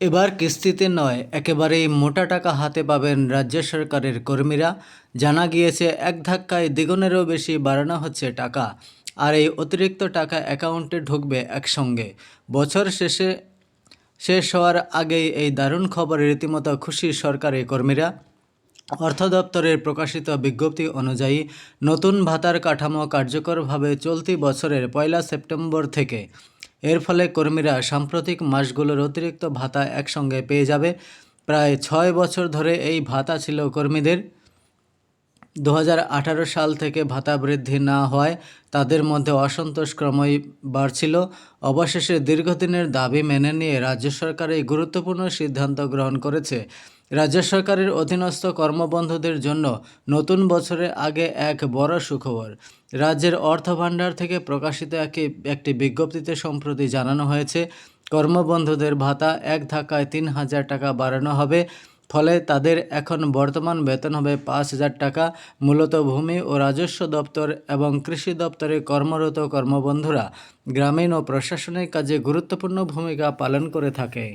এবার কিস্তিতে নয়, একেবারেই মোটা টাকা হাতে পাবেন রাজ্য সরকারের কর্মীরা। জানা গিয়েছে, এক ধাক্কায় দ্বিগুণেরও বেশি বাড়ানো হচ্ছে টাকা। আর এই অতিরিক্ত টাকা অ্যাকাউন্টে ঢুকবে একসঙ্গে। বছর শেষে শেষ হওয়ার আগেই এই দারুণ খবরে রীতিমতো খুশি সরকারি কর্মীরা। অর্থ দপ্তরের প্রকাশিত বিজ্ঞপ্তি অনুযায়ী, নতুন ভাতার কাঠামো কার্যকরভাবে চলতি বছরের পয়লা সেপ্টেম্বর থেকে এর ফলে কর্মীরা সাম্প্রতিক মাসগুলোর অতিরিক্ত ভাতা একসঙ্গে পেয়ে যাবে। প্রায় ছয় বছর ধরে এই ভাতা ছিল কর্মীদের। দু হাজার আঠারো সাল থেকে ভাতা বৃদ্ধি না হওয়ায় তাদের মধ্যে অসন্তোষ ক্রমই বাড়ছিল। অবশেষে দীর্ঘদিনের দাবি মেনে নিয়ে রাজ্য সরকার এই গুরুত্বপূর্ণ সিদ্ধান্ত গ্রহণ করেছে। রাজ্য সরকারের অধীনস্থ কর্মবন্ধুদের জন্য নতুন বছরের আগে এক বড় সুখবর। রাজ্যের অর্থ ভাণ্ডার থেকে প্রকাশিত একটি একটি বিজ্ঞপ্তিতে সম্প্রতি জানানো হয়েছে, কর্মবন্ধুদের ভাতা এক ধাক্কায় তিন হাজার টাকা বাড়ানো হবে। ফলে তাদের এখন বর্তমান বেতন হবে পাঁচ হাজার টাকা। মূলত ভূমি ও রাজস্ব দপ্তর এবং কৃষি দপ্তরে কর্মরত কর্মবন্ধুরা গ্রামীণ ও প্রশাসনিক কাজে গুরুত্বপূর্ণ ভূমিকা পালন করে থাকে।